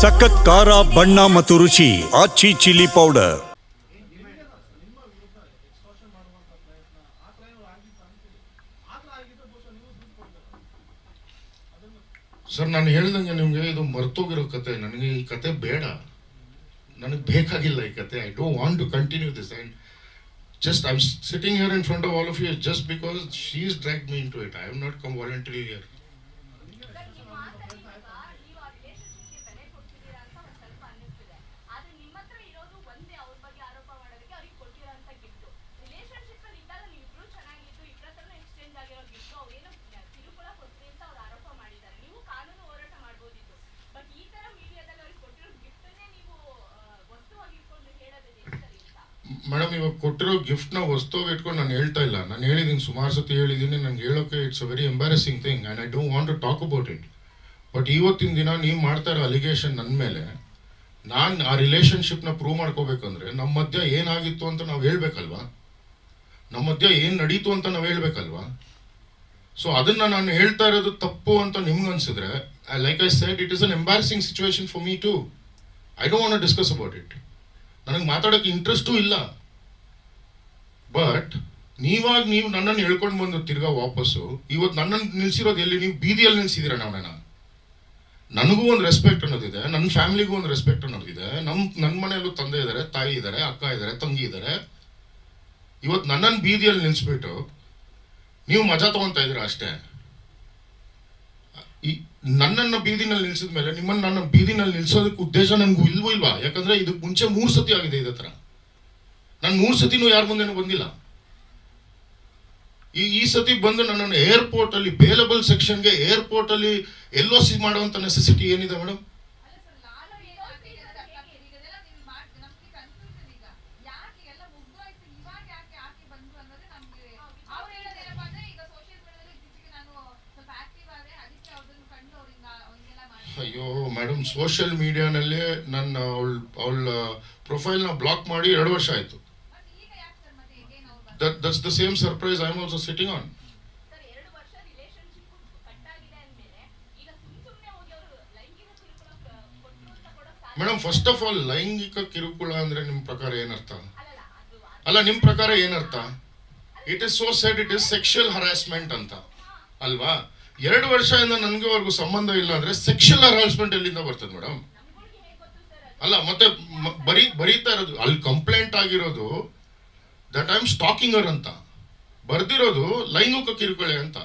ಸಖತ್ ಖಾರ, ಬಣ್ಣ ಮತ್ತು ರುಚಿ ಆಚಿ ಚಿಲ್ಲಿ ಪೌಡರ್. ಸರ್, ನಾನು ಹೇಳ್ದಂಗೆ ನಿಮಗೆ ಇದು ಮರ್ತೋಗಿರೋ ಕತೆ. ನನಗೆ ಈ ಕತೆ ಬೇಡ. ನನಗೆ ಬೇಕಾಗಿಲ್ಲ ಈ ಕತೆ. I don't want to continue this and just I am sitting here in front of all of you just because she is drag me into it I have not come voluntary here sir, ನಿಮ್ಮ ಮಾತಲ್ಲಿ ಇವಾಗ ನೀವು ಆ relationshipಗೆ ಬೆಲೆ ಕೊಡ್ತಿದ್ದೀರಾ ಅಂತ ಒಂದ್ ಸ್ವಲ್ಪ ಅನ್ನಿಸ್ತಿದೆ. ಆದ್ರೆ ನಿಮ್ಮ ಹತ್ರ ಇರೋದು ಒಂದೇ ಅವ್ರ ಬಗ್ಗೆ ಆರೋಪ ಮಾಡೋದಕ್ಕೆ ಅವ್ರಿಗೆ ಕೊಟ್ಟಿರೋಂಥ gift. Relationship ಅಲ್ಲಿ ಇದ್ದಾಗ ನೀವಿಬ್ರು ಚೆನ್ನಾಗಿದ್ದು, ಇಬ್ರ ಹತ್ರನೂ exchange ಆಗಿರೋ gift ಅವ್ರೇನೋ ಕಿರುಕುಳ ಕೊಟ್ರಿ ಅಂತ ಅವ್ರು ಆರೋಪ ಮಾಡಿದ್ದಾರೆ. ನೀವು ಕಾನೂನು ಹೋರಾಟ ಮಾಡ್ಬೋದಿತ್ತು. But ಈ ತರ ಮೀಡಿಯಾದಲ್ಲಿ ಅವ್ರಿಗೆ ಕೊಟ್ಟಿರೋ gift ಅನ್ನೇ ನೀವು ಆ, ವಸ್ತುವಾಗಿ ಇಟ್ಕೊಂಡು ಹೇಳೋದು ಎಷ್ಟು ಸರಿ ಅಂತ? ಮೇಡಮ್ ಇವಾಗ ಕೊಟ್ಟಿರೋ ಗಿಫ್ಟ್ನ ವಸ್ತು ಇಟ್ಕೊಂಡು ನಾನು ಹೇಳ್ತಾ ಇಲ್ಲ. ನಾನು ಹೇಳಿದ್ದೀನಿ ಸುಮಾರು ಸತಿ ಹೇಳಿದ್ದೀನಿ ನನಗೆ ಹೇಳೋಕೆ it's a very embarrassing thing and I don't want to talk about it but ಇವತ್ತಿನ ದಿನ ನೀವು ಮಾಡ್ತಾ ಇರೋ ಅಲಿಗೇಷನ್ ನನ್ನ ಮೇಲೆ, ನಾನು ಆ ರಿಲೇಷನ್ಶಿಪ್ನ ಪ್ರೂವ್ ಮಾಡ್ಕೋಬೇಕಂದ್ರೆ ನಮ್ಮ ಮಧ್ಯ ಏನಾಗಿತ್ತು ಅಂತ ನಾವು ಹೇಳಬೇಕಲ್ವಾ? ನಮ್ಮ ಮಧ್ಯ ಏನು ನಡೀತು ಅಂತ ನಾವು ಹೇಳ್ಬೇಕಲ್ವಾ? ಸೊ ಅದನ್ನ ನಾನು ಹೇಳ್ತಾ ಇರೋದು ತಪ್ಪು ಅಂತ ನಿಮ್ಗೆ ಅನ್ಸಿದ್ರೆ like I said it is an embarrassing situation for me to I don't want discuss about it ನನಗೆ ಮಾತಾಡೋಕ್ಕೆ ಇಂಟ್ರೆಸ್ಟೂ ಇಲ್ಲ. ಬಟ್ ನೀವಾಗ ನೀವು ನನ್ನನ್ನು ಹೇಳ್ಕೊಂಡು ಬಂದು ತಿರ್ಗಾ ವಾಪಸ್ಸು ಇವತ್ತು ನನ್ನನ್ನು ನಿಲ್ಸಿರೋದು ಎಲ್ಲಿ? ನೀವು ಬೀದಿಯಲ್ಲಿ ನಿಲ್ಸಿದ್ದೀರ ನಾವನ್ನ ನನಗೂ ಒಂದು ರೆಸ್ಪೆಕ್ಟ್ ಅನ್ನೋದಿದೆ ನನ್ನ ಫ್ಯಾಮಿಲಿಗೂ ಒಂದು ರೆಸ್ಪೆಕ್ಟ್ ಅನ್ನೋದಿದೆ ನಮ್ಮ ನನ್ನ ಮನೆಯಲ್ಲೂ ತಂದೆ ಇದ್ದಾರೆ ತಾಯಿ ಇದ್ದಾರೆ ಅಕ್ಕ ಇದ್ದಾರೆ ತಂಗಿ ಇದ್ದಾರೆ ಇವತ್ತು ನನ್ನನ್ನು ಬೀದಿಯಲ್ಲಿ ನಿಲ್ಲಿಸ್ಬಿಟ್ಟು ನೀವು ಮಜಾ ತಗೊಂತ ಇದ್ದೀರಾ ಅಷ್ಟೇ. ಈ ನನ್ನನ್ನು ಬೀದಿನಲ್ಲಿ ನಿಲ್ಸಿದ ಮೇಲೆ, ನಿಮ್ಮನ್ನು ನನ್ನ ಬೀದಿನಲ್ಲಿ ನಿಲ್ಸೋದಕ್ಕೆ ಉದ್ದೇಶ ನನಗೂ ಇಲ್ವೋ ಇಲ್ವಾ? ಯಾಕಂದ್ರೆ ಇದು ಮುಂಚೆ ಮೂರು ಸತಿ ಆಗಿದೆ ಇದೇ ಥರ. ನಾನು ಮೂರು ಸತಿನೂ ಯಾರ ಮುಂದೆನೂ ಬಂದಿಲ್ಲ. ಈ ಈ ಸತಿ ಬಂದು ನನ್ನನ್ನು ಏರ್ಪೋರ್ಟ್ ಅಲ್ಲಿ ಬೇಲಬಲ್ ಸೆಕ್ಷನ್ಗೆ ಏರ್ಪೋರ್ಟ್ ಅಲ್ಲಿ ಎಲ್ ಸಿ ಮಾಡುವಂತ ನೆಸೆಸಿಟಿ ಏನಿದೆ ಮೇಡಮ್ ಅಯ್ಯೋ ಮೇಡಮ್ ಸೋಷಿಯಲ್ ಮೀಡಿಯಾನಲ್ಲಿ ನನ್ನ ಅವಳ ಅವಳ ಪ್ರೊಫೈಲ್ನ ಬ್ಲಾಕ್ ಮಾಡಿ ಎರಡು ವರ್ಷ ಆಯ್ತು. That that's the same surprise I am also sitting on madam first of all ಲೈಂಗಿಕ ಕಿರುಕುಳ ಅಂದ್ರೆ ನಿಮ್ಮ ಪ್ರಕಾರ ಏನರ್ಥ ಅಲ್ಲ ನಿಮ್ಮ ಪ್ರಕಾರ ಏನರ್ಥ it is so said it is sexual harassment ಅಂತ. ಅಲ್ವಾ? ಎರಡು ವರ್ಷದಿಂದ ಅವ್ರಿಗೂ ಸಂಬಂಧ ಇಲ್ಲ ಅಂದ್ರೆ ಸೆಕ್ಷುಯಲ್ ಹರಾಸ್ಮೆಂಟ್ ಎಲ್ಲಿಂದ ಬರ್ತದೆ ಮೇಡಮ್ ಅಲ್ಲ, ಮತ್ತೆ ಬರೀ, ಬರೀತಾ ಇರೋದು, ಅಲ್ಲಿ ಕಂಪ್ಲೇಂಟ್ ಆಗಿರೋದು ದಟ್ ಐ ಆಮ್ ಸ್ಟಾಕಿಂಗರ್ ಅಂತ. ಬರ್ದಿರೋದು ಲೈಂಗಿಕ ಕಿರುಕುಳೆ ಅಂತ.